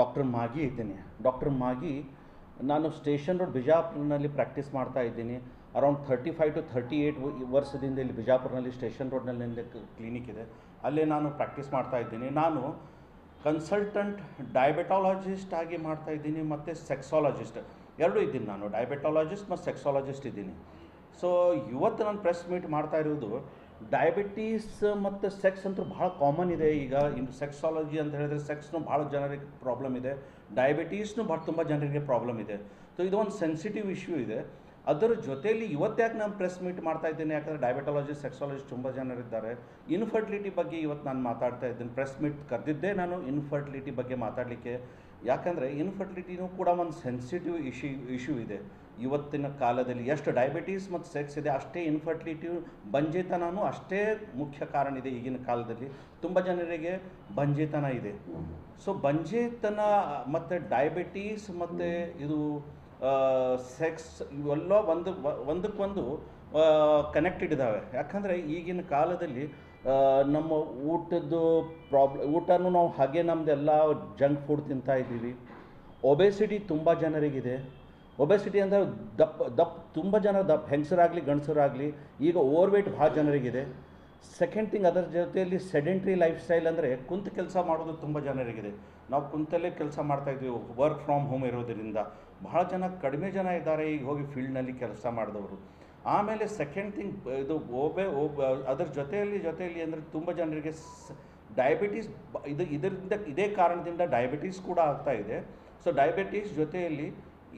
Doctor ಮಾಗಿ ಇದ್ದೀನಿ. Doctor ಮಾಗಿ ನಾನು station road ಬಿಜಾಪುರ್ನಲ್ಲಿ practice ಮಾಡ್ತಾ ಇದ್ದೀನಿ. Around thirty five to thirty eight ವರ್ಷದಿಂದ ಇಲ್ಲಿ ಬಿಜಾಪುರ್ನಲ್ಲಿ ಸ್ಟೇಷನ್ ರೋಡ್ನಲ್ಲಿ ಕ್ಲಿನಿಕ್ ಇದೆ. ಅಲ್ಲೇ ನಾನು ಪ್ರಾಕ್ಟೀಸ್ ಮಾಡ್ತಾ ಇದ್ದೀನಿ. ನಾನು ಕನ್ಸಲ್ಟೆಂಟ್ ಡಯಾಬೆಟಾಲಜಿಸ್ಟ್ ಆಗಿ ಮಾಡ್ತಾ ಇದ್ದೀನಿ ಮತ್ತು ಸೆಕ್ಸಾಲಜಿಸ್ಟ್ ಎರಡೂ ಇದ್ದೀನಿ ನಾನು. ಡಯಾಬೆಟಾಲಜಿಸ್ಟ್ ಮತ್ತು ಸೆಕ್ಸಾಲಜಿಸ್ಟ್ ಇದ್ದೀನಿ. ಸೊ ಇವತ್ತು ನಾನು ಪ್ರೆಸ್ ಮೀಟ್ ಮಾಡ್ತಾ ಇರೋದು ಡಯಾಬಿಟೀಸ್ ಮತ್ತು ಸೆಕ್ಸ್ ಅಂತೂ ಭಾಳ ಕಾಮನ್ ಇದೆ. ಈಗ ಇನ್ನು ಸೆಕ್ಸಾಲಜಿ ಅಂತ ಹೇಳಿದ್ರೆ ಸೆಕ್ಸ್ನು ಭಾಳ ಜನರಿಗೆ ಪ್ರಾಬ್ಲಮ್ ಇದೆ. ಡಯಾಬಿಟೀಸ್ನು ಭಾಳ ತುಂಬ ಜನರಿಗೆ ಪ್ರಾಬ್ಲಮ್ ಇದೆ. ಸೊ ಇದು ಒಂದು ಸೆನ್ಸಿಟಿವ್ ಇಶ್ಯೂ ಇದೆ. ಅದರ ಜೊತೆಯಲ್ಲಿ ಇವತ್ತ್ಯಾಕೆ ನಾನು ಪ್ರೆಸ್ ಮೀಟ್ ಮಾಡ್ತಾ ಇದ್ದೀನಿ? ಯಾಕಂದರೆ ಡಯಾಬಿಟಾಲಜಿ ಸೆಕ್ಸಾಲಜಿ ತುಂಬ ಜನರಿದ್ದಾರೆ ಇನ್ಫರ್ಟಿಲಿಟಿ ಬಗ್ಗೆ ಇವತ್ತು ನಾನು ಮಾತಾಡ್ತಾ ಇದ್ದೀನಿ. ಪ್ರೆಸ್ ಮೀಟ್ ಕರೆದಿದ್ದೆ ನಾನು ಇನ್ಫರ್ಟಿಲಿಟಿ ಬಗ್ಗೆ ಮಾತಾಡಲಿಕ್ಕೆ. ಯಾಕಂದರೆ ಇನ್ಫರ್ಟಿಲಿಟಿನೂ ಕೂಡ ಒಂದು ಸೆನ್ಸಿಟಿವ್ ಇಶ್ಯೂ ಇಶ್ಯೂ ಇದೆ. ಇವತ್ತಿನ ಕಾಲದಲ್ಲಿ ಎಷ್ಟು ಡಯಾಬಿಟೀಸ್ ಮತ್ತು ಸೆಕ್ಸ್ ಇದೆ, ಅಷ್ಟೇ ಇನ್ಫರ್ಟಿಲಿಟಿ ಬಂಜೆತನೂ ಅಷ್ಟೇ ಮುಖ್ಯ ಕಾರಣ ಇದೆ ಈಗಿನ ಕಾಲದಲ್ಲಿ. ತುಂಬ ಜನರಿಗೆ ಬಂಜೆತನ ಇದೆ. ಸೊ ಬಂಜೆತನ ಮತ್ತು ಡಯಾಬಿಟೀಸ್ ಮತ್ತು ಇದು ಸೆಕ್ಸ್ ಇವೆಲ್ಲ ಒಂದು, ಒಂದಕ್ಕೊಂದು ಕನೆಕ್ಟೆಡ್ ಇದ್ದಾವೆ ಯಾಕಂದರೆ ಈಗಿನ ಕಾಲದಲ್ಲಿ ನಮ್ಮ ಊಟದ್ದು ಪ್ರಾಬ್ಲಮ್ ಊಟನೂ ನಾವು ಹಾಗೆ ನಮ್ಮದೆಲ್ಲ ಜಂಕ್ ಫುಡ್ ತಿಂತಾ ಇದ್ದೀವಿ. ಒಬೆಸಿಟಿ ತುಂಬ ಜನರಿಗಿದೆ. ಒಬೆಸಿಟಿ ಅಂದರೆ ದಪ್ಪ ದಪ್ಪ, ತುಂಬ ಜನ ದಪ್ಪ, ಹೆಂಗಸರಾಗಲಿ, ಗಂಡಸರಾಗಲಿ, ಈಗ ಓವರ್ ವೇಟ್ ಭಾಳ ಜನರಿಗಿದೆ. ಸೆಕೆಂಡ್ ಥಿಂಗ್ ಅದರ ಜೊತೆಯಲ್ಲಿ ಸೆಡೆಂಟ್ರಿ ಲೈಫ್ ಸ್ಟೈಲ್ ಅಂದರೆ ಕುಂತು ಕೆಲಸ ಮಾಡೋದು ತುಂಬ ಜನರಿಗಿದೆ. ನಾವು ಕುಂತಲ್ಲೇ ಕೆಲಸ ಮಾಡ್ತಾ ಇದ್ದೀವಿ ವರ್ಕ್ ಫ್ರಮ್ ಹೋಮ್ ಇರೋದರಿಂದ. ಭಾಳ ಜನ ಕಡಿಮೆ ಜನ ಇದ್ದಾರೆ, ಈಗ ಹೋಗಿ ಫೀಲ್ಡ್ನಲ್ಲಿ ಕೆಲಸ ಮಾಡಿದವರು. ಆಮೇಲೆ ಸೆಕೆಂಡ್ ಥಿಂಗ್ ಇದು ಓಬೆ ಒಬ್ಬ ಅದರ ಜೊತೆಯಲ್ಲಿ ಜೊತೆಯಲ್ಲಿ ಅಂದರೆ ತುಂಬ ಜನರಿಗೆ ಡಯಾಬಿಟೀಸ್ ಇದು ಇದರಿಂದ, ಇದೇ ಕಾರಣದಿಂದ ಡಯಾಬಿಟೀಸ್ ಕೂಡ ಆಗ್ತಾ ಇದೆ. ಸೊ ಡಯಾಬಿಟೀಸ್ ಜೊತೆಯಲ್ಲಿ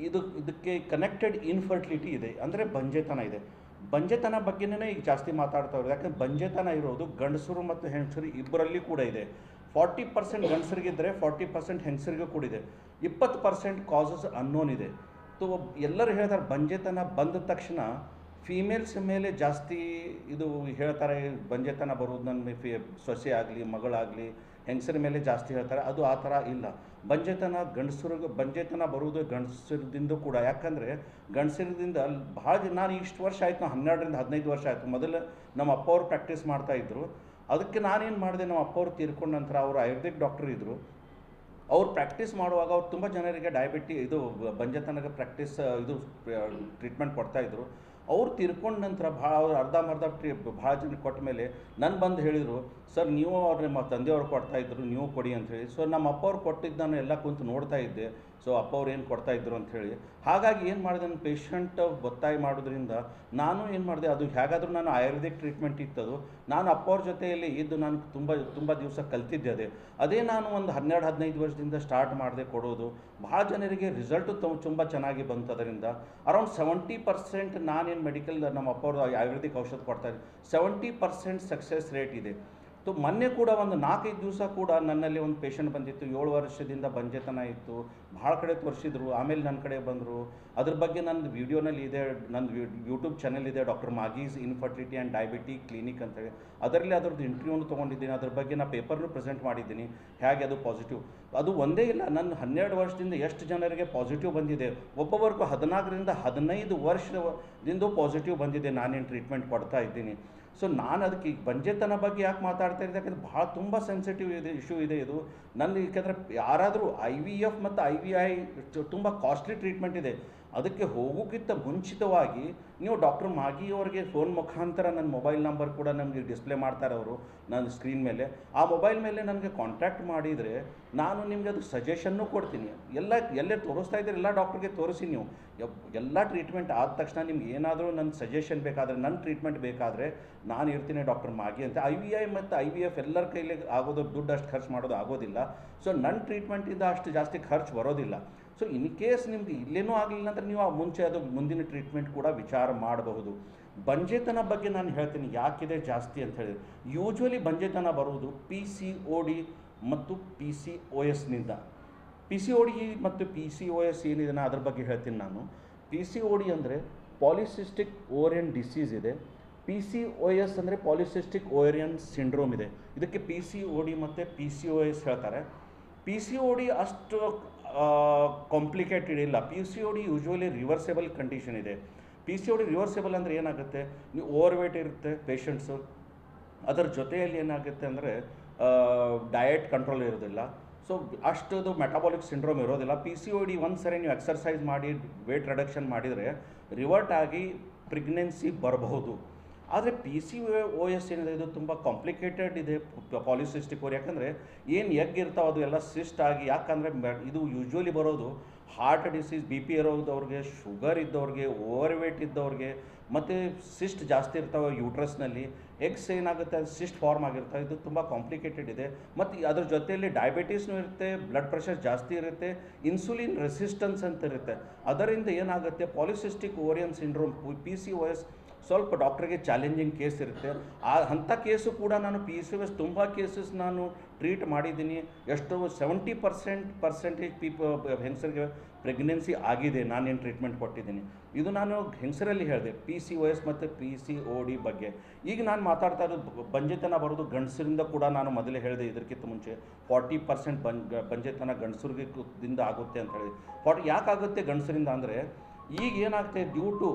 ಇದು ಇದಕ್ಕೆ ಕನೆಕ್ಟೆಡ್ ಇನ್ಫರ್ಟಿಲಿಟಿ ಇದೆ. ಅಂದರೆ ಬಂಜೆತನ ಇದೆ. ಬಂಜೆತನ ಬಗ್ಗೆನೇ ಈಗ ಜಾಸ್ತಿ ಮಾತಾಡ್ತಾ ಇರೋದು ಯಾಕಂದ್ರೆ ಬಂಜೆತನ ಇರೋದು ಗಂಡಸರು ಮತ್ತು ಹೆಂಗಸರು ಇಬ್ಬರಲ್ಲಿ ಕೂಡ ಇದೆ. ಫಾರ್ಟಿ ಪರ್ಸೆಂಟ್ ಗಂಡಸರಿಗಿದ್ದರೆ ಫಾರ್ಟಿ ಪರ್ಸೆಂಟ್ ಹೆಂಗಸರಿಗೂ ಕೂಡ ಇದೆ. ಇಪ್ಪತ್ತು ಪರ್ಸೆಂಟ್ ಕಾಸಸ್ ಅನ್ನೋನ್ ಇದೆ. ಸೊ ಎಲ್ಲರೂ ಹೇಳ್ತಾರೆ ಬಂಜೆತನ ಬಂದ ತಕ್ಷಣ ಫೀಮೇಲ್ಸ್ ಮೇಲೆ ಜಾಸ್ತಿ ಇದು ಹೇಳ್ತಾರೆ ಬಂಜೆತನ ಬರೋದು ನನ್ನ ಸೊಸೆ ಆಗಲಿ ಮಗಳಾಗಲಿ ಹೆಂಗಸರ ಮೇಲೆ ಜಾಸ್ತಿ ಹೇಳ್ತಾರೆ, ಅದು ಆ ಥರ ಇಲ್ಲ. ಬಂಜೆತನ ಗಂಡಸರಿಗೆ, ಬಂಜೆತನ ಬರುವುದು ಗಂಡಸರದಿಂದ ಕೂಡ. ಯಾಕಂದರೆ ಗಂಡಸರದಿಂದ ಭಾಳ ದಿನ, ನಾನು ಇಷ್ಟು ವರ್ಷ ಆಯಿತು ಹನ್ನೆರಡರಿಂದ ಹದಿನೈದು ವರ್ಷ ಆಯಿತು. ಮೊದಲು ನಮ್ಮ ಅಪ್ಪ ಅವರು ಪ್ರಾಕ್ಟೀಸ್ ಮಾಡ್ತಾಯಿದ್ರು ಅದಕ್ಕೆ ನಾನೇನು ಮಾಡಿದೆ, ನಮ್ಮ ಅಪ್ಪ ಅವರು ತೀರ್ಕೊಂಡ ನಂತರ ಅವರು ಆಯುರ್ವೇದಿಕ್ ಡಾಕ್ಟರ್ ಇದ್ದರು ಅವ್ರು ಪ್ರಾಕ್ಟೀಸ್ ಮಾಡುವಾಗ ಅವ್ರು ತುಂಬ ಜನರಿಗೆ ಡಯಾಬಿಟಿ ಇದು ಬಂಜೆತನಕ್ಕೆ ಪ್ರಾಕ್ಟೀಸ್ ಇದು ಟ್ರೀಟ್ಮೆಂಟ್ ಕೊಡ್ತಾಯಿದ್ರು ಅವ್ರು ತಿರ್ಕೊಂಡ ನಂತರ ಭಾಳ ಅವ್ರು ಅರ್ಧಂಬರ್ಧ ಟ್ರಿಪ್ ಭಾಳ ಜನ ಕೊಟ್ಟ ಮೇಲೆ ನನ್ನ ಬಂದು ಹೇಳಿದರು, ಸರ್, ನೀವು ಅವ್ರು ನಿಮ್ಮ ತಂದೆಯವ್ರು ಕೊಡ್ತಾಯಿದ್ರು ನೀವು ಕೊಡಿ ಅಂತ ಹೇಳಿ. ಸೊ ನಮ್ಮ ಅಪ್ಪ ಅವ್ರು ಕೊಟ್ಟಿದ್ದು ನಾನು ಎಲ್ಲ ಕುಂತು ನೋಡ್ತಾ ಇದ್ದೆ. ಸೊ ಅಪ್ಪ ಅವ್ರು ಏನು ಕೊಡ್ತಾ ಇದ್ರು ಅಂತ ಹೇಳಿ. ಹಾಗಾಗಿ ಏನು ಮಾಡಿದೆ, ನನ್ನ ಪೇಷಂಟ್ ಒತ್ತಾಯ ಮಾಡೋದ್ರಿಂದ ನಾನು ಏನು ಮಾಡಿದೆ, ಅದು ಹೇಗಾದರೂ ನಾನು ಆಯುರ್ವೇದಿಕ್ ಟ್ರೀಟ್ಮೆಂಟ್ ಇತ್ತದು. ನಾನು ಅಪ್ಪ ಅವ್ರ ಜೊತೆಯಲ್ಲಿ ಇದ್ದು ನಾನು ತುಂಬ ತುಂಬ ದಿವಸ ಕಲ್ತಿದ್ದೆ ಅದೇ. ಅದೇ ನಾನು ಒಂದು ಹನ್ನೆರಡು, ಹದಿನೈದು ವರ್ಷದಿಂದ ಸ್ಟಾರ್ಟ್ ಮಾಡಿದೆ ಕೊಡೋದು. ಭಾಳ ಜನರಿಗೆ ರಿಸಲ್ಟು ತುಂಬ ಚೆನ್ನಾಗಿ ಬಂತು ಅದರಿಂದ ಅರೌಂಡ್ ಸೆವೆಂಟಿ ಪರ್ಸೆಂಟ್ ನಾನೇನು ಮೆಡಿಕಲ್ ನಮ್ಮ ಅಪ್ಪ ಅವರು ಆಯುರ್ವೇದಿಕ್ ಔಷಧ ಕೊಡ್ತಾ ಇದ್ದೆ ಸೆವೆಂಟಿ ಪರ್ಸೆಂಟ್ ಸಕ್ಸಸ್ ರೇಟ್ ಇದೆ. ಮೊನ್ನೆ ಕೂಡ ಒಂದು ನಾಲ್ಕೈದು ದಿವಸ ಕೂಡ ನನ್ನಲ್ಲಿ ಒಂದು ಪೇಷಂಟ್ ಬಂದಿತ್ತು. ಏಳು ವರ್ಷದಿಂದ ಬಂಜೆತನ ಇತ್ತು. ಭಾಳ ಕಡೆ ತೋರಿಸಿದ್ರು. ಆಮೇಲೆ ನನ್ನ ಕಡೆ ಬಂದರು. ಅದ್ರ ಬಗ್ಗೆ ನಂದು ವೀಡಿಯೋನಲ್ಲಿ ಇದೆ. ನಂದು ಯೂಟ್ಯೂಬ್ ಚಾನಲ್ ಇದೆ. Doctor Magi's infertility and diabetes clinic ಅಂತೇಳಿ ಅದರಲ್ಲಿ ಅದ್ರದ್ದು ಇಂಟರ್ವ್ಯೂನು ತೊಗೊಂಡಿದ್ದೀನಿ. ಅದ್ರ ಬಗ್ಗೆ ನಾನು ಪೇಪರ್ನು ಪ್ರೆಸೆಂಟ್ ಮಾಡಿದ್ದೀನಿ. ಹೇಗೆ ಅದು ಪಾಸಿಟಿವ್ ಅದು ಒಂದೇ ಇಲ್ಲ. ನನ್ನ ಹನ್ನೆರಡು ವರ್ಷದಿಂದ ಎಷ್ಟು ಜನರಿಗೆ ಪಾಸಿಟಿವ್ ಬಂದಿದೆ. ಒಬ್ಬೊಬ್ಬರಿಗೂ ಹದಿನಾಲ್ಕರಿಂದ ಹದಿನೈದು ವರ್ಷದಿಂದ ಪಾಸಿಟಿವ್ ಬಂದಿದೆ. ನಾನೇನು ಟ್ರೀಟ್ಮೆಂಟ್ ಕೊಡ್ತಾ ಇದ್ದೀನಿ. ಸೊ ನಾನು ಅದಕ್ಕೆ ಈಗ ಬಂಜೆತನ ಬಗ್ಗೆ ಯಾಕೆ ಮಾತಾಡ್ತಾ ಇದ್ದೆ? ಯಾಕಂದರೆ ಭಾಳ ತುಂಬ ಸೆನ್ಸಿಟಿವ್ ಇದೆ ಇಶ್ಯೂ ಇದೆ ಇದು. ನನ್ನ ಯಾಕಂದರೆ ಯಾರಾದರೂ ಐ ವಿ ಎಫ್ ಮತ್ತು ಐ ವಿ ಐ ತುಂಬ ಕಾಸ್ಟ್ಲಿ ಟ್ರೀಟ್ಮೆಂಟ್ ಇದೆ. ಅದಕ್ಕೆ ಹೋಗೋಕ್ಕಿಂತ ಮುಂಚಿತವಾಗಿ ನೀವು ಡಾಕ್ಟರ್ ಮಾಗಿ ಅವರಿಗೆ ಫೋನ್ ಮುಖಾಂತರ ನನ್ನ ಮೊಬೈಲ್ ನಂಬರ್ ಕೂಡ ನಮಗೆ ಡಿಸ್ಪ್ಲೇ ಮಾಡ್ತಾರೆ ಅವರು ನನ್ನ ಸ್ಕ್ರೀನ್ ಮೇಲೆ. ಆ ಮೊಬೈಲ್ ಮೇಲೆ ನನಗೆ ಕಾಂಟ್ಯಾಕ್ಟ್ ಮಾಡಿದರೆ ನಾನು ನಿಮಗೆ ಅದು ಸಜೆಷನ್ನು ಕೊಡ್ತೀನಿ. ಎಲ್ಲ, ಎಲ್ಲೇ ತೋರಿಸ್ತಾ ಇದ್ದೀರಿ, ಎಲ್ಲ ಡಾಕ್ಟ್ರಿಗೆ ತೋರಿಸಿ ನೀವು. ಎಲ್ಲ ಟ್ರೀಟ್ಮೆಂಟ್ ಆದ ತಕ್ಷಣ ನಿಮ್ಗೆ ಏನಾದರೂ ನನ್ನ ಸಜೆಷನ್ ಬೇಕಾದರೆ, ನನ್ನ ಟ್ರೀಟ್ಮೆಂಟ್ ಬೇಕಾದರೆ ನಾನು ಇರ್ತೀನಿ ಡಾಕ್ಟರ್ ಮಾಗಿ ಅಂತ. ಐ ವಿ ಐ ಮತ್ತು ಐ ವಿ ಎಫ್ ಎಲ್ಲರ ಕೈಲಿ ಆಗೋದು, ದುಡ್ಡು ಅಷ್ಟು ಖರ್ಚು ಮಾಡೋದು ಆಗೋದಿಲ್ಲ. ಸೊ ನನ್ನ ಟ್ರೀಟ್ಮೆಂಟಿಂದ ಅಷ್ಟು ಜಾಸ್ತಿ ಖರ್ಚು ಬರೋದಿಲ್ಲ. ಸೊ ಇನ್ ಕೇಸ್ ನಿಮ್ದು ಇಲ್ಲೇನೂ ಆಗಲಿಲ್ಲ ಅಂದರೆ ನೀವು ಆ ಮುಂಚೆ ಅದು ಮುಂದಿನ ಟ್ರೀಟ್ಮೆಂಟ್ ಕೂಡ ವಿಚಾರ ಮಾಡಬಹುದು. ಬಂಜೆತನ ಬಗ್ಗೆ ನಾನು ಹೇಳ್ತೀನಿ, ಯಾಕಿದೆ ಜಾಸ್ತಿ ಅಂತ ಹೇಳಿದ್ರೆ. ಯೂಶ್ವಲಿ ಬಂಜೆತನ ಬರುವುದು ಪಿ ಸಿ ಒ ಡಿ ಮತ್ತು ಪಿ ಸಿ ಒ ಎಸ್ನಿಂದ ಪಿ ಸಿ ಒ ಡಿ ಮತ್ತು ಪಿ ಸಿ ಒ ಎಸ್ ಏನಿದೆ ಅದ್ರ ಬಗ್ಗೆ ಹೇಳ್ತೀನಿ ನಾನು. ಪಿ ಸಿ ಒ ಡಿ ಅಂದರೆ ಪಾಲಿಸಿಸ್ಟಿಕ್ ಓರಿಯನ್ ಡಿಸೀಸ್ ಇದೆ. ಪಿ ಸಿ ಒ ಎಸ್ ಅಂದರೆ ಪಾಲಿಸಿಸ್ಟಿಕ್ ಓರಿಯನ್ ಸಿಂಡ್ರೋಮ್ ಇದೆ. ಇದಕ್ಕೆ ಪಿ ಸಿ ಒ ಡಿ ಮತ್ತು ಪಿ ಸಿ ಒ ಎಸ್ ಹೇಳ್ತಾರೆ. ಪಿ ಸಿ ಒ ಡಿ ಅಷ್ಟು ಕಾಂಪ್ಲಿಕೇಟೆಡ್ ಇಲ್ಲ. P C O D usually reversible condition ಇದೆ. P C O D reversible ಅಂದರೆ ಏನಾಗುತ್ತೆ? ನೀವು ಓವರ್ ವೇಟ್ ಇರುತ್ತೆ ಪೇಷಂಟ್ಸು ಅದರ ಜೊತೆಯಲ್ಲಿ ಏನಾಗುತ್ತೆ ಅಂದರೆ ಡಯಟ್ ಕಂಟ್ರೋಲ್ ಇರೋದಿಲ್ಲ. ಸೊ ಅಷ್ಟದು ಮೆಟಾಬಾಲಿಕ್ ಸಿಂಡ್ರೋಮ್ ಇರೋದಿಲ್ಲ. ಪಿ ಸಿ ಒ ಡಿ ಒಂದು ಸರಿ ನೀವು ಎಕ್ಸರ್ಸೈಸ್ ಮಾಡಿ ವೇಟ್ ರಿಡಕ್ಷನ್ ಮಾಡಿದರೆ ರಿವರ್ಟ್ ಆಗಿ ಪ್ರೆಗ್ನೆನ್ಸಿ ಬರಬಹುದು. ಆದರೆ ಪಿ ಸಿ ಓ ಎಸ್ ಏನಿದೆ, ಇದು ತುಂಬ ಕಾಂಪ್ಲಿಕೇಟೆಡ್ ಇದೆ ಪಾಲಿಸಿಸ್ಟಿಕ್ ಅವ್ರು ಯಾಕಂದರೆ ಏನು ಎಗ್ ಇರ್ತಾವೆ ಅದು ಎಲ್ಲ ಸಿಸ್ಟ್ ಆಗಿ, ಯಾಕಂದರೆ ಇದು ಯೂಶ್ವಲಿ ಬರೋದು ಹಾರ್ಟ್ ಡಿಸೀಸ್ ಬಿ ಪಿ ಇರೋದವ್ರಿಗೆ ಶುಗರ್ ಇದ್ದವ್ರಿಗೆ ಓವರ್ ವೇಟ್ ಇದ್ದವ್ರಿಗೆ, ಮತ್ತು ಸಿಸ್ಟ್ ಜಾಸ್ತಿ ಇರ್ತಾವೆ ಯೂಟ್ರಸ್ನಲ್ಲಿ ಎಗ್ಸ್ ಏನಾಗುತ್ತೆ, ಅದು ಸಿಸ್ಟ್ ಫಾರ್ಮ್ ಆಗಿರ್ತವೆ ಇದು ತುಂಬ ಕಾಂಪ್ಲಿಕೇಟೆಡ್ ಇದೆ. ಮತ್ತು ಅದ್ರ ಜೊತೆಯಲ್ಲಿ ಡಯಾಬಿಟೀಸ್ನೂ ಇರುತ್ತೆ ಬ್ಲಡ್ ಪ್ರೆಷರ್ ಜಾಸ್ತಿ ಇರುತ್ತೆ ಇನ್ಸುಲಿನ್ ರೆಸಿಸ್ಟೆನ್ಸ್ ಅಂತ ಇರುತ್ತೆ. ಅದರಿಂದ ಏನಾಗುತ್ತೆ polycystic ovarian syndrome P C O S ಸ್ವಲ್ಪ ಡಾಕ್ಟ್ರಿಗೆ ಚಾಲೆಂಜಿಂಗ್ ಕೇಸ್ ಇರುತ್ತೆ. ಆ ಅಂಥ ಕೇಸು ಕೂಡ ನಾನು ಪಿ ಸಿ ಎಸ್ ತುಂಬ ಕೇಸಸ್ ನಾನು ಟ್ರೀಟ್ ಮಾಡಿದ್ದೀನಿ. ಎಷ್ಟೋ ಸೆವೆಂಟಿ ಪರ್ಸೆಂಟ್ ಪರ್ಸೆಂಟೇಜ್ ಪೀಪ ಹೆಂಗಸರಿಗೆ ಪ್ರೆಗ್ನೆನ್ಸಿ ಆಗಿದೆ, ನಾನೇನು ಟ್ರೀಟ್ಮೆಂಟ್ ಕೊಟ್ಟಿದ್ದೀನಿ. ಇದು ನಾನು ಹೆಂಗಸರಲ್ಲಿ ಹೇಳಿದೆ ಪಿ ಸಿ ಒ ಎಸ್ ಮತ್ತು ಪಿ ಸಿ ಒ ಡಿ ಬಗ್ಗೆ. ಈಗ ನಾನು ಮಾತಾಡ್ತಾ ಇರೋದು ಬಂಜೆತನ ಬರೋದು ಗಂಡಸರಿಂದ ಕೂಡ ನಾನು ಮೊದಲೇ ಹೇಳಿದೆ ಇದಕ್ಕಿಂತ ಮುಂಚೆ. ಫಾರ್ಟಿ ಪರ್ಸೆಂಟ್ ಬಂ ಬಂಜೆತನ ಗಂಡಸರಿಗೆ ಆಗುತ್ತೆ ಅಂತ ಹೇಳಿ ಫಾರ್ಟಿ, ಯಾಕಾಗುತ್ತೆ ಗಂಡಸರಿಂದ ಅಂದರೆ, ಈಗ ಏನಾಗ್ತದೆ ಡ್ಯೂ ಟು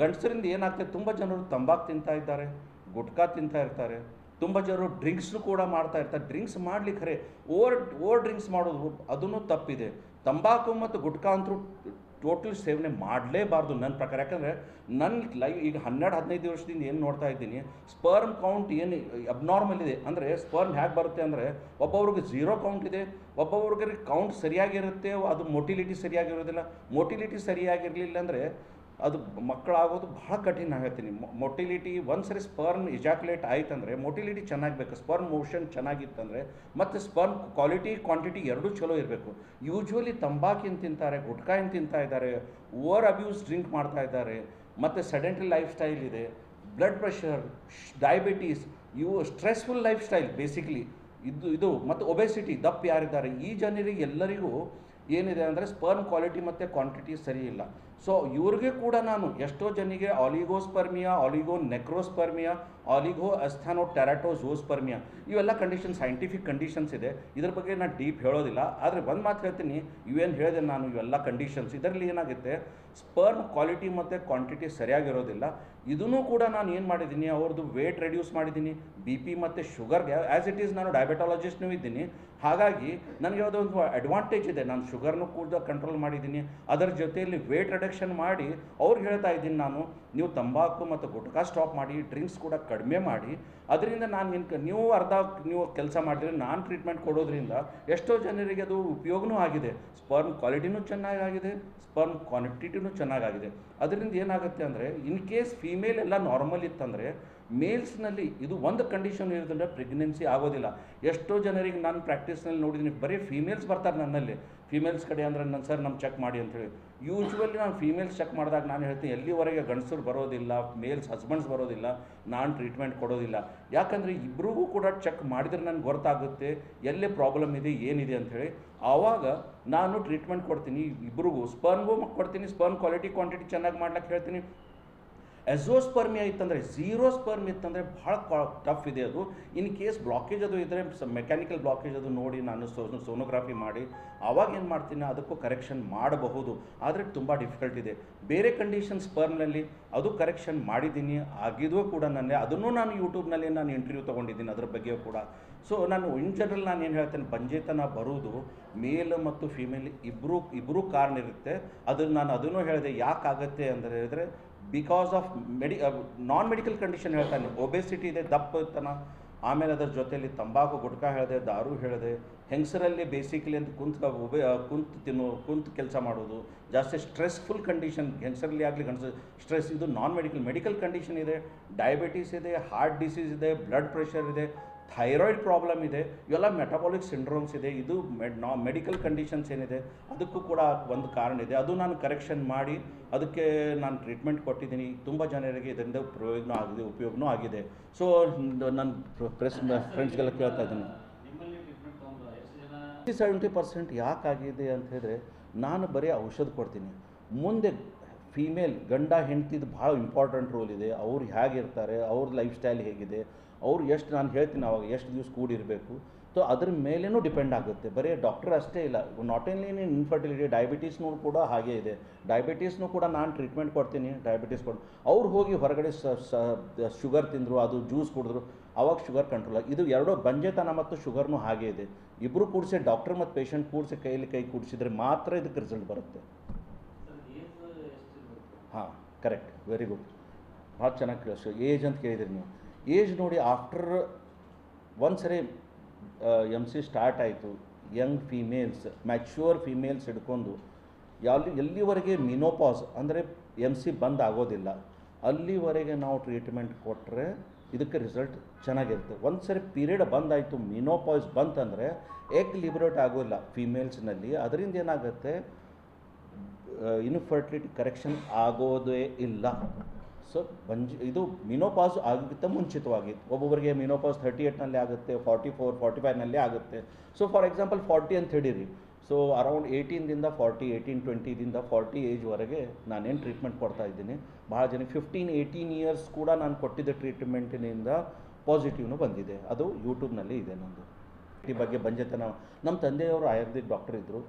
ಗಂಡಸರಿಂದ ಏನಾಗ್ತದೆ? ತುಂಬ ಜನರು ತಂಬಾಕು ತಿಂತಾ ಇದ್ದಾರೆ, ಗುಟ್ಕಾ ತಿಂತಾ ಇರ್ತಾರೆ. ತುಂಬ ಜನರು ಡ್ರಿಂಕ್ಸ್ನು ಕೂಡ ಮಾಡ್ತಾ ಇರ್ತಾರೆ. ಡ್ರಿಂಕ್ಸ್ ಮಾಡ್ಲಿಕ್ಕೆ ಖರೆ, ಓವರ್ ಓವರ್ ಡ್ರಿಂಕ್ಸ್ ಮಾಡೋದು ಅದನ್ನು ತಪ್ಪಿದೆ. ತಂಬಾಕು ಮತ್ತು ಗುಟ್ಕಾ ಅಂತೂ ಟೋಟಲ್ ಸೇವನೆ ಮಾಡಲೇಬಾರ್ದು ನನ್ನ ಪ್ರಕಾರ. ಯಾಕಂದರೆ ನನ್ನ ಲೈಫ್ ಈಗ ಹನ್ನೆರಡು, ಹದಿನೈದು ವರ್ಷದಿಂದ ಏನು ನೋಡ್ತಾ ಇದ್ದೀನಿ ಸ್ಪರ್ಮ್ ಕೌಂಟ್ ಏನು ಅಬ್ನಾರ್ಮಲ್ ಇದೆ. ಅಂದರೆ ಸ್ಪರ್ಮ್ ಹೇಗೆ ಬರುತ್ತೆ ಅಂದರೆ ಒಬ್ಬೊಬ್ರಿಗೆ ಝೀರೋ ಕೌಂಟ್ ಇದೆ, ಒಬ್ಬೊಬ್ರಿಗೆ ಕೌಂಟ್ ಸರಿಯಾಗಿರುತ್ತೆ, ಅದು ಮೋಟಿಲಿಟಿ ಸರಿಯಾಗಿರೋದಿಲ್ಲ. ಮೋಟಿಲಿಟಿ ಸರಿಯಾಗಿರಲಿಲ್ಲ ಅಂದರೆ ಅದು ಮಕ್ಕಳಾಗೋದು ಬಹಳ ಕಠಿಣ ಹೇಳ್ತೀನಿ ಮೊಟಿಲಿಟಿ ಒಂದು ಸರಿ ಸ್ಪರ್ಮ್ ಇಜಾಕ್ಯುಲೇಟ್ ಆಯ್ತಂದರೆ ಮೊಟಿಲಿಟಿ ಚೆನ್ನಾಗಬೇಕು ಸ್ಪರ್ಮ್ ಮೋಷನ್ ಚೆನ್ನಾಗಿತ್ತಂದರೆ ಮತ್ತು ಸ್ಪರ್ಮ್ ಕ್ವಾಲಿಟಿ ಕ್ವಾಂಟಿಟಿ ಎರಡೂ ಚಲೋ ಇರಬೇಕು. ಯೂಶ್ವಲಿ ತಂಬಾಕಿನ ತಿಂತಾರೆ, ಗುಟ್ಕಾಯಿನ ತಿಂತಾ ಇದ್ದಾರೆ ಓವರ್ ಅಬ್ಯೂಸ್ ಡ್ರಿಂಕ್ ಮಾಡ್ತಾ ಇದ್ದಾರೆ, ಮತ್ತು ಸೆಡೆಂಟ್ರಿ ಲೈಫ್ ಸ್ಟೈಲ್ ಇದೆ ಬ್ಲಡ್ ಪ್ರೆಷರ್ ಡಯಾಬಿಟೀಸ್ ಇವು ಸ್ಟ್ರೆಸ್ಫುಲ್ ಲೈಫ್ ಸ್ಟೈಲ್ ಬೇಸಿಕ್ಲಿ ಇದು ಇದು ಮತ್ತು ಒಬೆಸಿಟಿ ದಪ್ಪ ಯಾರಿದ್ದಾರೆ? ಈ ಜನರಿಗೆ ಎಲ್ಲರಿಗೂ ಏನಿದೆ ಅಂದರೆ ಸ್ಪರ್ಮ್ ಕ್ವಾಲಿಟಿ ಮತ್ತು ಕ್ವಾಂಟಿಟಿ ಸರಿ ಇಲ್ಲ. ಸೊ ಇವ್ರಿಗೆ ಕೂಡ ನಾನು ಎಷ್ಟೋ ಜನಿಗೆ ಆಲಿಗೋಸ್ಪರ್ಮಿಯಾ ಆಲಿಗೋ ನೆಕ್ರೋಸ್ಪರ್ಮಿಯಾ ಆಲಿಗೋ ಅಸ್ಥಾನೋ ಟೆರಾಟೋ ಝೋಸ್ಪರ್ಮಿಯಾ ಇವೆಲ್ಲ ಕಂಡೀಷನ್ ಸೈಂಟಿಫಿಕ್ ಕಂಡೀಷನ್ಸ್ ಇದೆ. ಇದ್ರ ಬಗ್ಗೆ ನಾನು ಡೀಪ್ ಹೇಳೋದಿಲ್ಲ. ಆದರೆ ಒಂದು ಮಾತು ಹೇಳ್ತೀನಿ. ಇವೇನು ಹೇಳಿದೆ ನಾನು ಇವೆಲ್ಲ ಕಂಡೀಷನ್ಸ್ ಇದರಲ್ಲಿ ಏನಾಗುತ್ತೆ? ಸ್ಪರ್ಮ್ ಕ್ವಾಲಿಟಿ ಮತ್ತು ಕ್ವಾಂಟಿಟಿ ಸರಿಯಾಗಿರೋದಿಲ್ಲ. ಇದನ್ನು ಕೂಡ ನಾನು ಏನು ಮಾಡಿದ್ದೀನಿ, ಅವ್ರದ್ದು ವೇಟ್ ರೆಡ್ಯೂಸ್ ಮಾಡಿದ್ದೀನಿ ಬಿ ಪಿ ಮತ್ತು ಶುಗರ್ಗೆ ಆ್ಯಸ್ ಇಟ್ ಈಸ್ ನಾನು ಡಯಾಬೆಟಾಲಜಿಸ್ಟ್ನೂ ಇದ್ದೀನಿ. ಹಾಗಾಗಿ ನನಗೆ ಯಾವುದೋ ಅಡ್ವಾಂಟೇಜ್ ಇದೆ, ನಾನು ಶುಗರ್ನು ಕೂಡ ಕಂಟ್ರೋಲ್ ಮಾಡಿದ್ದೀನಿ. ಅದರ ಜೊತೆಯಲ್ಲಿ ವೇಟ್ ರಿಡಕ್ಷನ್ ಮಾಡಿ ಅವ್ರಿಗೆ ಹೇಳ್ತಾ ಇದ್ದೀನಿ ನಾನು, ನೀವು ತಂಬಾಕು ಮತ್ತು ಗುಟ್ಕಾ ಸ್ಟಾಪ್ ಮಾಡಿ ಡ್ರಿಂಕ್ಸ್ ಕೂಡ ಕಡಿಮೆ ಮಾಡಿ ಅದರಿಂದ ನಾನು ಏನು ನೀವು ಅರ್ಧ ನೀವು ಕೆಲಸ ಮಾಡಿದ್ರೆ ನಾನು ಟ್ರೀಟ್ಮೆಂಟ್ ಕೊಡೋದ್ರಿಂದ ಎಷ್ಟೋ ಜನರಿಗೆ ಅದು ಉಪಯೋಗನೂ ಆಗಿದೆ. ಸ್ಪರ್ಮ್ ಕ್ವಾಲಿಟಿನೂ ಚೆನ್ನಾಗಾಗಿದೆ ಸ್ಪರ್ಮ್ ಕ್ವಾಂಟಿಟಿನೂ ಚೆನ್ನಾಗಾಗಿದೆ. ಅದರಿಂದ ಏನಾಗುತ್ತೆ ಅಂದರೆ ಇನ್ ಕೇಸ್ ಫೀಮೇಲ್ ಎಲ್ಲ ನಾರ್ಮಲ್ ಇತ್ತಂದರೆ ಮೇಲ್ಸ್ನಲ್ಲಿ ಇದು ಒಂದು ಕಂಡೀಷನ್ ಇರೋದ್ರಿಂದ ಪ್ರೆಗ್ನೆನ್ಸಿ ಆಗೋದಿಲ್ಲ. ಎಷ್ಟೋ ಜನರಿಗೆ ನಾನು ಪ್ರಾಕ್ಟೀಸ್ನಲ್ಲಿ ನೋಡಿದ್ದೀನಿ ಬರೀ ಫೀಮೇಲ್ಸ್ ಬರ್ತಾರೆ ನನ್ನಲ್ಲಿ. ಫೀಮೇಲ್ಸ್ ಕಡೆ ಅಂದರೆ ನನ್ನ ಸರ್ ನಮ್ಮ ಚೆಕ್ ಮಾಡಿ ಅಂತೇಳಿ ಯೂಶ್ವಲಿ ನಾನು ಫೀಮೇಲ್ಸ್ ಚೆಕ್ ಮಾಡಿದಾಗ ನಾನು ಹೇಳ್ತೀನಿ, ಎಲ್ಲಿವರೆಗೆ ಗಂಡಸರು ಬರೋದಿಲ್ಲ ಮೇಲ್ಸ್ ಹಸ್ಬೆಂಡ್ಸ್ ಬರೋದಿಲ್ಲ, ನಾನು ಟ್ರೀಟ್ಮೆಂಟ್ ಕೊಡೋದಿಲ್ಲ. ಯಾಕಂದರೆ ಇಬ್ಬರಿಗೂ ಕೂಡ ಚೆಕ್ ಮಾಡಿದ್ರೆ ನನಗೆ ಗೊತ್ತಾಗುತ್ತೆ, ಎಲ್ಲೇ ಪ್ರಾಬ್ಲಮ್ ಇದೆ, ಏನಿದೆ ಅಂಥೇಳಿ ಆವಾಗ ನಾನು ಟ್ರೀಟ್ಮೆಂಟ್ ಕೊಡ್ತೀನಿ ಇಬ್ಬರಿಗೂ ಸ್ಪರ್ನ್ಗೂ ಕೊಡ್ತೀನಿ ಸ್ಪರ್ನ್ ಕ್ವಾಲಿಟಿ ಕ್ವಾಂಟಿಟಿ ಚೆನ್ನಾಗಿ ಮಾಡ್ಲಿಕ್ಕೆ ಹೇಳ್ತೀನಿ. ಎಝೋಸ್ಪರ್ಮಿಯಾ ಇತ್ತಂದರೆ ಝೀರೋ ಸ್ಪರ್ಮ್ ಇತ್ತಂದರೆ ಭಾಳ ಟಫ್ ಇದೆ ಅದು. ಇನ್ ಕೇಸ್ ಬ್ಲಾಕೇಜ್ ಅದು ಇದ್ದರೆ ಮೆಕ್ಯಾನಿಕಲ್ ಬ್ಲಾಕೇಜ್ ಅದು ನೋಡಿ ನಾನು ಸೋನೋಗ್ರಾಫಿ ಮಾಡಿ. ಆವಾಗ ಏನು ಮಾಡ್ತೀನಿ, ಅದಕ್ಕೂ ಕರೆಕ್ಷನ್ ಮಾಡಬಹುದು. ಆದರೆ ತುಂಬ ಡಿಫಿಕಲ್ಟ್ ಇದೆ. ಬೇರೆ ಕಂಡೀಷನ್ ಸ್ಪರ್ಮ್ನಲ್ಲಿ ಅದು ಕರೆಕ್ಷನ್ ಮಾಡಿದ್ದೀನಿ ಆಗಿದೂ ಕೂಡ ನನ್ನ, ಅದನ್ನು ನಾನು ಯೂಟ್ಯೂಬ್ನಲ್ಲಿ ನಾನು ಇಂಟರ್ವ್ಯೂ ತೊಗೊಂಡಿದ್ದೀನಿ ಅದ್ರ ಬಗ್ಗೆಯೂ ಕೂಡ. ಸೊ, ನಾನು ಇನ್ ಜನರಲ್ ನಾನು ಏನು ಹೇಳ್ತೇನೆ, ಬಂಜೇತನ ಬರುವುದು, ಮೇಲ್ ಮತ್ತು ಫಿಮೇಲ್ ಇಬ್ಬರೂ ಇಬ್ಬರೂ ಕಾರಣ ಇರುತ್ತೆ. ಅದನ್ನು ನಾನು ಅದನ್ನು ಹೇಳಿದೆ, ಯಾಕಾಗತ್ತೆ ಅಂದರೆ ಹೇಳಿದ್ರೆ because of medi non medical condition ಹೇಳ್ತಾನೆ. ಒಬೆಸಿಟಿ ಇದೆ, ದಪ್ಪತನ, ಆಮೇಲೆ ಅದರ ಜೊತೆಯಲ್ಲಿ ತಂಬಾಕು, ಗುಟ್ಕಾ ಹೇಳಿದೆ, ದಾರು ಹೇಳಿದೆ, ಹೆಂಗಸರಲ್ಲಿ ಬೇಸಿಕಲಿ ಅಂತ ಕುಂತ ಒಬೆ ಕುಂತು ತಿನ್ನೋ, ಕುಂತು ಕೆಲಸ ಮಾಡೋದು, ಜಾಸ್ತಿ ಸ್ಟ್ರೆಸ್ಫುಲ್ ಕಂಡೀಷನ್ ಹೆಂಗಸರಲ್ಲಿ ಆಗಲಿ ಗಂಡಸ ಸ್ಟ್ರೆಸ್ ಇದು ನಾನ್ ಮೆಡಿಕಲ್ ಮೆಡಿಕಲ್ ಕಂಡೀಷನ್ ಇದೆ ಡಯಾಬಿಟೀಸ್ ಇದೆ ಹಾರ್ಟ್ ಡಿಸೀಸ್ ಇದೆ ಬ್ಲಡ್ ಪ್ರೆಷರ್ ಇದೆ ಥೈರಾಯ್ಡ್ ಪ್ರಾಬ್ಲಮ್ ಇದೆ, ಇವೆಲ್ಲ ಮೆಟಬಾಲಿಕ್ ಸಿಂಡ್ರೋಮ್ಸ್ ಇದೆ, ಇದು ಮೆಡ್ ನಾ ಮೆಡಿಕಲ್ ಕಂಡೀಷನ್ಸ್ ಏನಿದೆ, ಅದಕ್ಕೂ ಕೂಡ ಒಂದು ಕಾರಣ ಇದೆ. ಅದು ನಾನು ಕರೆಕ್ಷನ್ ಮಾಡಿ, ಅದಕ್ಕೆ ನಾನು ಟ್ರೀಟ್ಮೆಂಟ್ ಕೊಟ್ಟಿದ್ದೀನಿ. ತುಂಬ ಜನರಿಗೆ ಇದರಿಂದ ಪ್ರಯೋಜನ ಆಗಿದೆ, ಉಪಯೋಗನೂ ಆಗಿದೆ. ಸೊ ನನ್ನ ಪ್ರೆಸ್ ಫ್ರೆಂಡ್ಸ್ಗೆಲ್ಲ ಕೇಳ್ತಾ ಇದ್ದೀನಿ. ಜನ ಸೆವೆಂಟಿ ಪರ್ಸೆಂಟ್ ಯಾಕಾಗಿದೆ ಅಂತ ಹೇಳಿದ್ರೆ, ನಾನು ಬರೀ ಔಷಧ ಕೊಡ್ತೀನಿ. ಮುಂದೆ ಫೀಮೇಲ್ ಗಂಡ ಹೆಂಡ್ತಿದ್ದು ಭಾಳ ಇಂಪಾರ್ಟೆಂಟ್ ರೋಲ್ ಇದೆ. ಅವ್ರು ಹೇಗಿರ್ತಾರೆ ಅವ್ರ ಲೈಫ್ ಸ್ಟೈಲ್ ಹೇಗಿದೆ, ಅವ್ರು ಎಷ್ಟು ನಾನು ಹೇಳ್ತೀನಿ ಅವಾಗ ಎಷ್ಟು ದಿವಸ ಕೂಡಿರಬೇಕು ಸೊ ಅದ್ರ ಮೇಲೇನೂ ಡಿಪೆಂಡ್ ಆಗುತ್ತೆ. ಬರೀ ಡಾಕ್ಟರ್ ಅಷ್ಟೇ ಇಲ್ಲ. ನಾಟ್ ಓನ್ಲಿ ಇನ್ ಇನ್ಫರ್ಟಿಲಿಟಿ ಡಯಾಬಿಟೀಸ್ನೂ ಕೂಡ ಹಾಗೆ ಇದೆ. ಡಯಾಬಿಟೀಸ್ನೂ ಕೂಡ ನಾನು ಟ್ರೀಟ್ಮೆಂಟ್ ಕೊಡ್ತೀನಿ ಡಯಾಬಿಟೀಸ್ ಕೊಡು. ಅವ್ರು ಹೋಗಿ ಹೊರಗಡೆ ಸ ಶುಗರ್ ತಿಂದರು, ಅದು ಜ್ಯೂಸ್ ಕುಡಿದ್ರು, ಅವಾಗ ಶುಗರ್ ಕಂಟ್ರೋಲ್ ಇದು ಎರಡೋ ಬಂಜೆತನ ಮತ್ತು ಶುಗರ್ನು ಹಾಗೆ ಇದೆ. ಇಬ್ಬರು ಕೂಡಿಸಿ ಡಾಕ್ಟರ್ ಮತ್ತು ಪೇಷಂಟ್ ಕೂಡಿಸಿ ಕೈಯಲ್ಲಿ ಕೈ ಕೂಡಿಸಿದ್ರೆ ಮಾತ್ರ ಇದಕ್ಕೆ ರಿಸಲ್ಟ್ ಬರುತ್ತೆ. ಹಾಂ ಕರೆಕ್ಟ್ ವೆರಿ ಗುಡ್ ಭಾಳ ಚೆನ್ನಾಗಿ ಕೇಳಿಸ್ತು ಏಜ್ ಅಂತ ಕೇಳಿದ್ರಿ ನೀವು. ಏಜ್ ನೋಡಿ ಆಫ್ಟರ್ ಒಂದು ಸರಿ ಎಂ ಸಿ ಸ್ಟಾರ್ಟ್ ಆಯಿತು ಯಂಗ್ ಫೀಮೇಲ್ಸ್ ಮ್ಯಾಚ್ಯೂರ್ ಫೀಮೇಲ್ಸ್ ಹಿಡ್ಕೊಂಡು ಎಲ್ಲಿ ಎಲ್ಲಿವರೆಗೆ ಮಿನೋಪಾಸ್ ಅಂದರೆ ಎಂ ಸಿ ಬಂದ್ ಆಗೋದಿಲ್ಲ, ಅಲ್ಲಿವರೆಗೆ ನಾವು ಟ್ರೀಟ್ಮೆಂಟ್ ಕೊಟ್ಟರೆ ಇದಕ್ಕೆ ರಿಸಲ್ಟ್ ಚೆನ್ನಾಗಿರುತ್ತೆ. ಒಂದು ಸರಿ ಪೀರಿಯಡ್ ಬಂದಾಯಿತು ಮಿನೋಪಾಯ್ಸ್ ಬಂತಂದರೆ ಎಗ್ ಲಿಬ್ರೇಟ್ ಆಗೋಲ್ಲ ಫೀಮೇಲ್ಸ್ನಲ್ಲಿ ಅದರಿಂದ ಏನಾಗುತ್ತೆ ಇನ್ಫರ್ಟಿಲಿಟಿ ಕರೆಕ್ಷನ್ ಆಗೋದೇ ಇಲ್ಲ. ಸೊ ಬಂಜ್, ಇದು ಮಿನೋಪಾಸ್ ಆಗೋಕ್ಕಿಂತ ಮುಂಚಿತವಾಗಿ ಒಬ್ಬೊಬ್ಬರಿಗೆ ಮಿನೋಪಾಸ್ ಥರ್ಟಿ ಏಯ್ಟ್ನಲ್ಲಿ ಆಗುತ್ತೆ ಫಾರ್ಟಿ ಫೋರ್ ಫಾರ್ಟಿ ಫೈವ್ನಲ್ಲಿ ಆಗುತ್ತೆ. ಸೊ ಫಾರ್ ಎಕ್ಸಾಂಪಲ್ ಫಾರ್ಟಿ ಅಂತ ಹೇಳಿರಿ. ಸೊ ಅರೌಂಡ್ ಏಯ್ಟೀನ್ದಿಂದ ಫಾರ್ಟಿ ಏಯ್ಟೀನ್ ಟ್ವೆಂಟಿದಿಂದ ಫಾರ್ಟಿ ಏಜ್ವರೆಗೆ ನಾನೇನು ಟ್ರೀಟ್ಮೆಂಟ್ ಕೊಡ್ತಾ ಇದ್ದೀನಿ. ಭಾಳ ಜನ ಫಿಫ್ಟೀನ್ ಏಯ್ಟೀನ್ ಇಯರ್ಸ್ ಕೂಡ ನಾನು ಕೊಟ್ಟಿದ್ದ ಟ್ರೀಟ್ಮೆಂಟಿನಿಂದ ಪಾಸಿಟಿವ್ನು ಬಂದಿದೆ. ಅದು ಯೂಟ್ಯೂಬ್ನಲ್ಲಿ ಇದೆ ನಂದು. ಈ ಬಗ್ಗೆ ಬಂಜೆತನ. ನಮ್ಮ ತಂದೆಯವರು ಆಯುರ್ವೇದಿಕ್ ಡಾಕ್ಟರ್ ಇದ್ದರು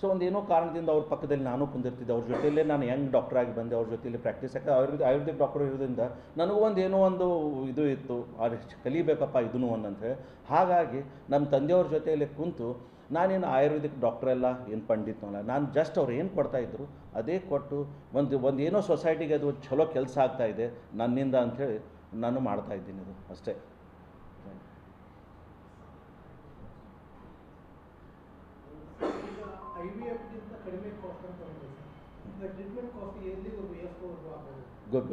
ಸೊ ಒಂದು ಏನೋ ಕಾರಣದಿಂದ ಅವ್ರ ಪಕ್ಕದಲ್ಲಿ ನಾನು ಕುಂದಿರ್ತಿದ್ದೆ. ಅವ್ರ ಜೊತೆಯಲ್ಲೇ ನಾನು ಯಂಗ್ ಡಾಕ್ಟರ್ ಆಗಿ ಬಂದೆ. ಅವ್ರ ಜೊತೆಯಲ್ಲಿ ಪ್ರಾಕ್ಟೀಸ್ ಯಾಕೆ ಆಯುರ್ವೇದ ಆಯುರ್ವೇದಿಕ್ ಡಾಕ್ಟರ್ ಇರೋದ್ರಿಂದ ನನಗೂ ಒಂದು ಏನೋ ಒಂದು ಇದು ಇತ್ತು. ಅದು ಕಲಿಬೇಕಪ್ಪ ಇದನ್ನು ಒಂದಂತ ಹೇಳಿ. ಹಾಗಾಗಿ ನಮ್ಮ ತಂದೆಯವ್ರ ಜೊತೆಯಲ್ಲಿ ಕುಂತು ನಾನೇನು ಆಯುರ್ವೇದಿಕ್ ಡಾಕ್ಟರ್ ಎಲ್ಲ ಏನು ಪಂಡಿತನಲ್ಲ ನಾನು ಜಸ್ಟ್ ಅವ್ರು ಏನು ಕೊಡ್ತಾಯಿದ್ರು ಅದೇ ಕೊಟ್ಟು ಒಂದು ಒಂದು ಏನೋ ಸೊಸೈಟಿಗೆ ಅದು ಚಲೋ ಕೆಲಸ ಆಗ್ತಾಯಿದೆ ನನ್ನಿಂದ ಅಂಥೇಳಿ ನಾನು ಮಾಡ್ತಾಯಿದ್ದೀನಿ ಅದು ಅಷ್ಟೇ. ಗುಡ್ ಗುಡ್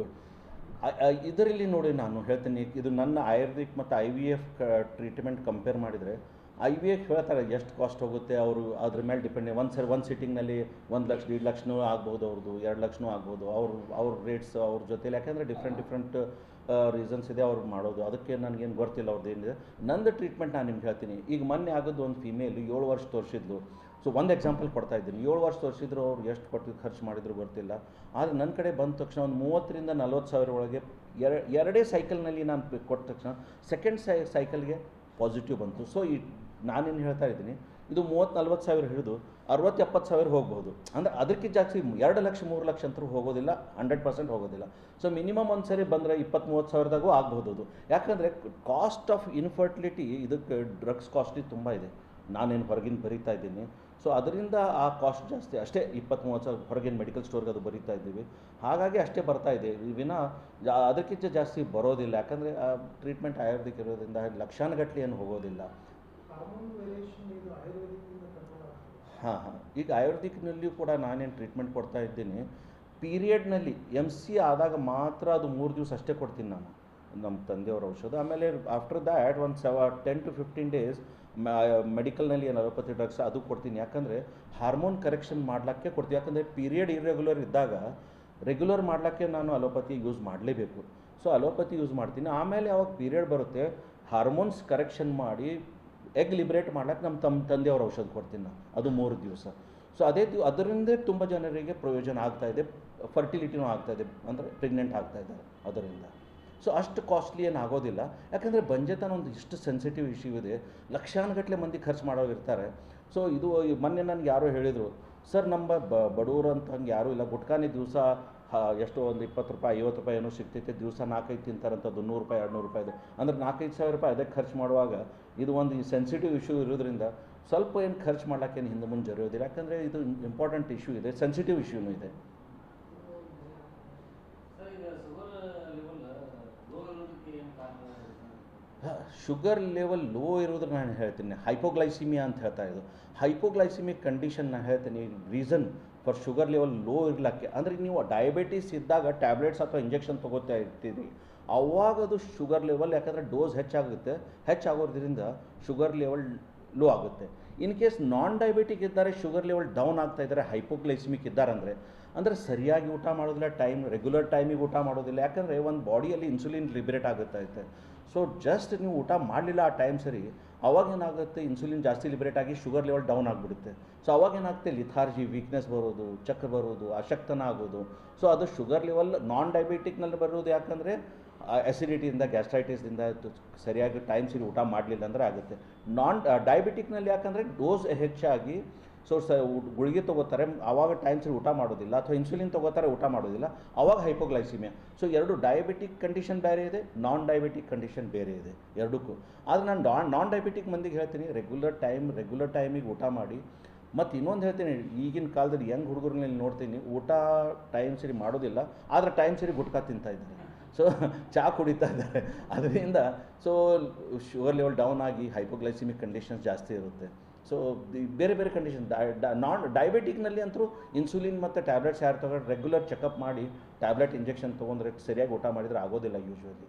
ಇದರಲ್ಲಿ ನೋಡಿ ನಾನು ಹೇಳ್ತೀನಿ, ಇದು ನನ್ನ ಆಯುರ್ವೇದಿಕ್ ಮತ್ತು I V F treatment compare ಮಾಡಿದರೆ ಐ ವಿ ಎಫ್ ಹೇಳ್ತಾರೆ ಎಷ್ಟು ಕಾಸ್ಟ್ ಹೋಗುತ್ತೆ, ಅವರು ಅದ್ರ ಮೇಲೆ ಡಿಪೆಂಡ್ ಒಂದು ಸರಿ, ಒಂದು ಸಿಟ್ಟಿಂಗ್ನಲ್ಲಿ ಒಂದು ಲಕ್ಷ ಎರಡು ಲಕ್ಷನೂ ಆಗ್ಬೋದು ಅವ್ರದ್ದು, ಎರಡು ಲಕ್ಷನೂ ಆಗ್ಬೋದು, ಅವರು, ಅವ್ರ ರೇಟ್ಸ್ ಅವ್ರ ಜೊತೆಲಿ, ಯಾಕೆಂದರೆ ಡಿಫ್ರೆಂಟ್ ಡಿಫ್ರೆಂಟ್ ರೀಸನ್ಸ್ ಇದೆ ಅವ್ರು ಮಾಡೋದು, ಅದಕ್ಕೆ ನನಗೇನು ಗೊತ್ತಿಲ್ಲ ಅವ್ರದ್ದು ಏನಿದೆ. ನಂದು ಟ್ರೀಟ್ಮೆಂಟ್ ನಾನು ನಿಮ್ಗೆ ಹೇಳ್ತೀನಿ, ಈಗ ಮೊನ್ನೆ ಆಗೋದು ಒಂದು ಫೀಮೇಲ್ ಏಳು ವರ್ಷ ತೋರಿಸಿದ್ಲು ಸೊ ಒಂದು ಎಕ್ಸಾಂಪಲ್ ಕೊಡ್ತಾ ಇದ್ದೀನಿ. ಏಳು ವರ್ಷ ತೋರಿಸಿದ್ರು ಅವ್ರು ಎಷ್ಟು ಕೊಟ್ಟು ಖರ್ಚು ಮಾಡಿದ್ರು ಗೊತ್ತಿಲ್ಲ. ಆದರೆ ನನ್ನ ಕಡೆ ಬಂದ ತಕ್ಷಣ ಒಂದು ಮೂವತ್ತರಿಂದ ನಲ್ವತ್ತು ಸಾವಿರ ಒಳಗೆ ಎರ, ಎರಡೇ ಸೈಕಲ್ನಲ್ಲಿ ನಾನು ಕೊಟ್ಟ ತಕ್ಷಣ ಸೆಕೆಂಡ್ ಸೈ ಸೈಕಲ್ಗೆ ಪಾಸಿಟಿವ್ ಬಂತು. ಸೊ ಈ ನಾನೇನು ಹೇಳ್ತಾ ಇದ್ದೀನಿ, ಇದು ಮೂವತ್ತು ನಲ್ವತ್ತು ಸಾವಿರ ಹಿಡಿದು ಅರವತ್ತು ಎಪ್ಪತ್ತು ಸಾವಿರ ಹೋಗ್ಬೋದು. ಅಂದರೆ ಅದಕ್ಕೆ ಜಾಸ್ತಿ ಎರಡು ಲಕ್ಷ, ಮೂರು ಲಕ್ಷ ಅಂತರೂ ಹೋಗೋದಿಲ್ಲ ಹಂಡ್ರೆಡ್ ಪರ್ಸೆಂಟ್ ಹೋಗೋದಿಲ್ಲ. ಸೊ ಮಿನಿಮಮ್ ಒಂದು ಸರಿ ಬಂದರೆ ಇಪ್ಪತ್ತು ಮೂವತ್ತು ಸಾವಿರದಾಗೂ ಆಗ್ಬೋದು ಅದು. ಯಾಕಂದರೆ ಕಾಸ್ಟ್ ಆಫ್ ಇನ್ಫರ್ಟಿಲಿಟಿ ಇದಕ್ಕೆ ಡ್ರಗ್ಸ್ ಕಾಸ್ಟ್ಲಿ ತುಂಬ ಇದೆ. ನಾನೇನು ಹೊರಗಿನ ಬರೀತಾ ಇದ್ದೀನಿ. ಸೊ ಅದರಿಂದ ಆ ಕಾಸ್ಟ್ ಜಾಸ್ತಿ. ಅಷ್ಟೇ ಇಪ್ಪತ್ತು ಮೂವತ್ತು ಸಾವಿರ ಹೊರಗಿನ ಮೆಡಿಕಲ್ ಸ್ಟೋರ್ಗೆ ಅದು ಬರೀತಾ ಇದ್ದೀವಿ. ಹಾಗಾಗಿ ಅಷ್ಟೇ ಬರ್ತಾ ಇದೆ. ವಿನ ಅದಕ್ಕಿಂತ ಜಾಸ್ತಿ ಬರೋದಿಲ್ಲ. ಯಾಕಂದರೆ, ಆ ಟ್ರೀಟ್ಮೆಂಟ್ ಆಯುರ್ವೇದಿಕ್ ಇರೋದ್ರಿಂದ ಲಕ್ಷಾನುಗಟ್ಟಲೆ ಏನು ಹೋಗೋದಿಲ್ಲ. ಹಾಂ ಹಾಂ. ಈಗ ಆಯುರ್ವೇದಿಕ್ನಲ್ಲಿಯೂ ಕೂಡ ನಾನೇನು ಟ್ರೀಟ್ಮೆಂಟ್ ಕೊಡ್ತಾ ಇದ್ದೀನಿ. ಪೀರಿಯಡ್ನಲ್ಲಿ ಎಂ ಸಿ ಆದಾಗ ಮಾತ್ರ ಅದು ಮೂರು ದಿವಸ ಅಷ್ಟೇ ಕೊಡ್ತೀನಿ ನಾನು. ನಮ್ಮ ತಂದೆಯವ್ರ ಔಷಧ. ಆಮೇಲೆ ಆಫ್ಟರ್ ದ್ಯಾಟ್ ಒಂದು seven ten to fifteen days ಮೆಡಿಕಲ್ನಲ್ಲಿ ಏನು ಅಲೋಪತಿ ಡ್ರಗ್ಸ್ ಅದು ಕೊಡ್ತೀನಿ. ಯಾಕಂದರೆ ಹಾರ್ಮೋನ್ ಕರೆಕ್ಷನ್ ಮಾಡ್ಲಿಕ್ಕೆ ಕೊಡ್ತೀನಿ ಯಾಕಂದರೆ ಪೀರಿಯಡ್ ಇರ್ರೆಗ್ಯುಲರ್ ಇದ್ದಾಗ ರೆಗ್ಯುಲರ್ ಮಾಡ್ಲಿಕ್ಕೆ ನಾನು ಅಲೋಪತಿ ಯೂಸ್ ಮಾಡಲೇಬೇಕು. ಸೊ ಅಲೋಪತಿ ಯೂಸ್ ಮಾಡ್ತೀನಿ. ಆಮೇಲೆ ಯಾವಾಗ ಪೀರಿಯಡ್ ಬರುತ್ತೆ ಹಾರ್ಮೋನ್ಸ್ ಕರೆಕ್ಷನ್ ಮಾಡಿ ಎಗ್ ಲಿಬ್ರೇಟ್ ಮಾಡ್ಲಿಕ್ಕೆ ನಮ್ಮ ತಮ್ಮ ತಂದೆಯವ್ರ ಔಷಧ ಕೊಡ್ತೀನಿ ನಾನು. ಅದು ಮೂರು ದಿವಸ. ಸೊ ಅದೇ ಅದರಿಂದ ತುಂಬ ಜನರಿಗೆ ಪ್ರಯೋಜನ ಆಗ್ತಾ ಇದೆ. ಫರ್ಟಿಲಿಟಿನೂ ಆಗ್ತಾ ಇದೆ. ಅಂದರೆ ಪ್ರೆಗ್ನೆಂಟ್ ಆಗ್ತಾ ಇದ್ದಾರೆ. ಅದರಿಂದ. ಸೊ ಅಷ್ಟು ಕಾಸ್ಟ್ಲಿ ಏನು ಆಗೋದಿಲ್ಲ. ಯಾಕಂದರೆ ಬಂಜೆತನ ಒಂದು ಇಷ್ಟು ಸೆನ್ಸಿಟಿವ್ ಇಶ್ಯೂ ಇದೆ. ಲಕ್ಷಾನುಗಟ್ಟಲೆ ಮಂದಿ ಖರ್ಚು ಮಾಡೋರು ಇರ್ತಾರೆ. ಸೊ ಇದು ಈ ಮೊನ್ನೆ ನನಗೆ ಯಾರೋ ಹೇಳಿದರು, ಸರ್, ನಮ್ಮ ಬಡವರು ಅಂತ ಹಂಗೆ ಯಾರೂ ಇಲ್ಲ. ಗುಟ್ಕಾನಿ ದಿವಸ ಎಷ್ಟೋ ಒಂದು ಇಪ್ಪತ್ತು ರೂಪಾಯಿ, ಐವತ್ತು ರೂಪಾಯಿ ಏನೋ ಸಿಗ್ತೈತೆ. ದಿವಸ ನಾಲ್ಕೈದು ತಿಂತಾರಂಥದ್ದು ನೂರು ರೂಪಾಯಿ ಎರಡು ನೂರು ರೂಪಾಯಿದು ಅಂದ್ರೆ ನಾಲ್ಕೈದು ಸಾವಿರ ರೂಪಾಯಿ ಅದಕ್ಕೆ ಖರ್ಚು ಮಾಡುವಾಗ ಇದು ಒಂದು ಸೆನ್ಸಿಟಿವ್ ಇಶ್ಯೂ ಇರೋದ್ರಿಂದ ಸ್ವಲ್ಪ ಏನು ಖರ್ಚು ಮಾಡೋಕ್ಕೇನು ಹಿಂದೆ ಮುಂದೆ ಜರಿಯೋದಿಲ್ಲ. ಯಾಕಂದರೆ ಇದು ಇಂಪಾರ್ಟೆಂಟ್ ಇಶ್ಯೂ ಇದೆ ಸೆನ್ಸಿಟಿವ್ ಇಶ್ಯೂನೂ ಇದೆ ಸರ್ ಈಗ ಶುಗರ್ ಲೆವೆಲ್ ಲೋ ಇರೋದಕ್ಕೆ ಏನು ಕಾರಣ ಸರ್? ಶುಗರ್ ಲೆವೆಲ್ ಲೋ ಇರೋದ್ರ ನಾನು ಹೇಳ್ತೀನಿ. ಹೈಪೋಗ್ಲೈಸಿಮಿಯಾ ಅಂತ ಹೇಳ್ತಾ ಇದ್ದು ಹೈಪೋಗ್ಲೈಸಿಮಿಕ್ ಕಂಡೀಷನ್ ನಾನು ಹೇಳ್ತೀನಿ reason for sugar level low ಇರಲಿಕ್ಕೆ. ಅಂದರೆ ನೀವು ಡಯಾಬಿಟೀಸ್ ಇದ್ದಾಗ ಟ್ಯಾಬ್ಲೆಟ್ಸ್ ಅಥವಾ ಇಂಜೆಕ್ಷನ್ ತೊಗೋತಾ ಇರ್ತೀರಿ. ಅವಾಗ ಅದು ಶುಗರ್ ಲೆವೆಲ್ ಯಾಕಂದರೆ ಡೋಸ್ ಹೆಚ್ಚಾಗುತ್ತೆ. ಹೆಚ್ಚಾಗೋದ್ರಿಂದ ಶುಗರ್ ಲೆವೆಲ್ ಲೋ ಆಗುತ್ತೆ. ಇನ್ ಕೇಸ್ ನಾನ್ ಡಯಾಬಿಟಿಕ್ ಇದ್ದಾರೆ ಶುಗರ್ ಲೆವೆಲ್ ಡೌನ್ ಆಗ್ತಾ ಇದ್ದಾರೆ ಹೈಪೋಗ್ಲೈಸಿಮಿಕ್ ಇದ್ದಾರೆ ಅಂದರೆ ಅಂದರೆ ಸರಿಯಾಗಿ ಊಟ ಮಾಡೋದಿಲ್ಲ ಟೈಮ್ ರೆಗ್ಯುಲರ್ ಟೈಮಿಗೆ ಊಟ ಮಾಡೋದಿಲ್ಲ. ಯಾಕಂದರೆ ಒಂದು ಬಾಡಿಯಲ್ಲಿ ಇನ್ಸುಲಿನ್ ಲಿಬ್ರೇಟ್ ಆಗುತ್ತಾ ಐತೆ ಸೊ ಜಸ್ಟ್ ನೀವು ಊಟ ಮಾಡಲಿಲ್ಲ ಆ ಟೈಮ್ ಸರಿ, ಅವಾಗ ಏನಾಗುತ್ತೆ ಇನ್ಸುಲಿನ್ ಜಾಸ್ತಿ ಲಿಬ್ರೇಟ್ ಆಗಿ ಶುಗರ್ ಲೆವೆಲ್ ಡೌನ್ ಆಗಿಬಿಡುತ್ತೆ. ಸೊ ಅವಾಗ ಏನಾಗುತ್ತೆ ಲಿಥಾರ್ಜಿ ವೀಕ್ನೆಸ್ ಬರೋದು, ಚಕ್ರ ಬರೋದು, ಅಶಕ್ತನ ಆಗೋದು. ಸೊ ಅದು ಶುಗರ್ ಲೆವೆಲ್ ನಾನ್ ಡಯಾಬಿಟಿಕ್ನಲ್ಲಿ ಬರೋದು ಯಾಕಂದರೆ ಅಸಿಡಿಟಿಯಿಂದ ಗ್ಯಾಸ್ಟ್ರೈಟಿಸ್ದಿಂದ ಸರಿಯಾಗಿ ಟೈಮ್ ಸರಿ ಊಟ ಮಾಡಲಿಲ್ಲ ಅಂದರೆ ಆಗುತ್ತೆ. ನಾನ್ ಡಯಾಬಿಟಿಕ್ನಲ್ಲಿ ಯಾಕಂದರೆ ಡೋಸ್ ಹೆಚ್ಚಾಗಿ ಸೊ ಗುಳಿಗೆ ತೊಗೋತಾರೆ ಆವಾಗ ಟೈಮ್ ಸರಿ ಊಟ ಮಾಡೋದಿಲ್ಲ ಅಥವಾ ಇನ್ಸುಲಿನ್ ತೊಗೋತಾರೆ, ಊಟ ಮಾಡೋದಿಲ್ಲ ಆವಾಗ ಹೈಪೋಗ್ಲೈಸಿಮಿಯಾ ಸೊ ಎರಡು ಡಯಾಬಿಟಿಕ್ ಕಂಡೀಷನ್ ಬೇರೆ ಇದೆ ನಾನ್ ಡಯಾಬಿಟಿಕ್ ಕಂಡೀಷನ್ ಬೇರೆ ಇದೆ, ಎರಡಕ್ಕೂ. ಆದರೆ ನಾನು ನಾನ್ ನಾನ್ ಡಯಾಬಿಟಿಕ್ ಮಂದಿಗೆ ಹೇಳ್ತೀನಿ ರೆಗ್ಯುಲರ್ ಟೈಮ್ ರೆಗ್ಯುಲರ್ ಟೈಮಿಗೆ ಊಟ ಮಾಡಿ. ಮತ್ತು ಇನ್ನೊಂದು ಹೇಳ್ತೀನಿ, ಈಗಿನ ಕಾಲದಲ್ಲಿ ಯಂಗ್ ಹುಡುಗರಲ್ಲಿ ನೋಡ್ತೀನಿ, ಊಟ ಟೈಮ್ ಸರಿ ಮಾಡೋದಿಲ್ಲ, ಆದರೆ ಟೈಮ್ ಸರಿ ಗುಟ್ಕಾ ತಿಂತಾ ಇದ್ದಾರೆ. ಸೊ ಚಹಾ ಕುಡಿತಾ ಇದ್ದಾರೆ. ಅದರಿಂದ ಸೊ ಶುಗರ್ ಲೆವೆಲ್ ಡೌನ್ ಆಗಿ ಹೈಪೋಗ್ಲೈಸಿಮಿಕ್ ಕಂಡೀಷನ್ಸ್ ಜಾಸ್ತಿ ಇರುತ್ತೆ. ಸೊ ಬೇರೆ ಬೇರೆ ಕಂಡೀಷನ್ ನಾನ್ ಡಯಾಬಿಟಿಕ್ನಲ್ಲಿ ಅಂತೂ ಇನ್ಸುಲಿನ್ ಮತ್ತು ಟ್ಯಾಬ್ಲೆಟ್ಸ್ ಯಾರು ತಗೊಂಡು ರೆಗ್ಯುಲರ್ ಚೆಕಪ್ ಮಾಡಿ ಟ್ಯಾಬ್ಲೆಟ್ ಇಂಜೆಕ್ಷನ್ ತೊಗೊಂಡ್ರೆ ಸರಿಯಾಗಿ ಊಟ ಮಾಡಿದರೆ ಆಗೋದಿಲ್ಲ ಯೂಶ್ವಲಿ